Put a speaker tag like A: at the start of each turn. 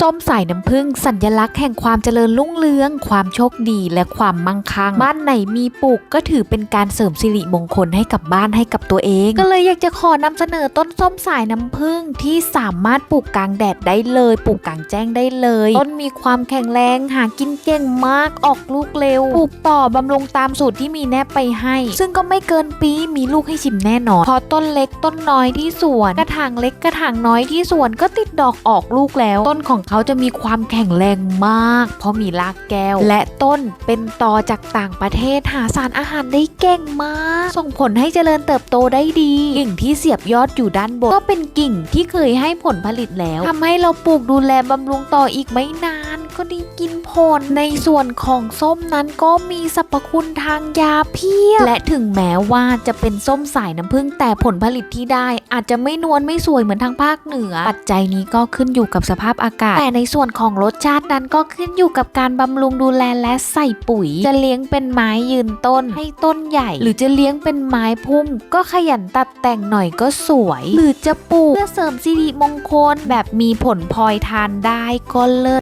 A: ส้มสายน้ำผึ้งสัญลักษณ์แห่งความเจริญรุ่งเรือง ความโชคดีและความมั่งคั่ง บ้านไหนมีปลูกก็ถือเป็นการเสริมสิริมงคลให้กับบ้านให้กับตัวเอง ก็เลยอยากจะขอนำเสนอต้นส้มสายน้ำผึ้งที่สามารถปลูกกลางแดดได้เลยปลูกกลางแจ้งได้เลย ต้นมีความแข็งแรงหากินเก่งมากออกลูกเร็วปลูกต่อบำรุงตามสูตรที่มีแนบไปให้ ซึ่งก็ไม่เกินปีมีลูกให้ชิมแน่นอนพอต้นเล็กต้นน้อยที่สวน กระถางเล็กกระถางน้อยที่สวนก็ติดดอกออกลูกแล้ว ต้นของเขาจะมีความแข็งแรงมาก เพราะมีรากแก้ว และต้นเป็นตอจากต่างประเทศหาสารอาหารได้เก่งมาก ส่งผลให้เจริญเติบโตได้ดีกิ่งที่เสียบยอดอยู่ด้านบนก็เป็นกิ่งที่เคยให้ผลผลิตแล้วทำให้เราปลูกดูแลบำรุงต่ออีกไม่นาน ก็ได้กินผล ในส่วนของส้มนั้นก็มีสรรพคุณทางยาเพียบ และถึงแม้ว่าจะเป็นส้มสายน้ำผึ้งแต่ผลผลิตที่ได้อาจจะไม่นวลไม่สวยเหมือนทางภาคเหนือ ปัจจัยนี้ก็ขึ้นอยู่กับสภาพอากาศ แต่ในส่วนของรสชาตินั้นก็ขึ้นอยู่กับการบำรุงดูแลและใส่ปุ๋ย จะเลี้ยงเป็นไม้ยืนต้น ให้ต้นใหญ่ หรือจะเลี้ยงเป็นไม้พุ่ม ก็ขยันตัดแต่งหน่อยก็สวย หรือจะปลูกเพื่อเสริมสิริมงคลแบบมีผลพลอยทานได้ก็เลิศ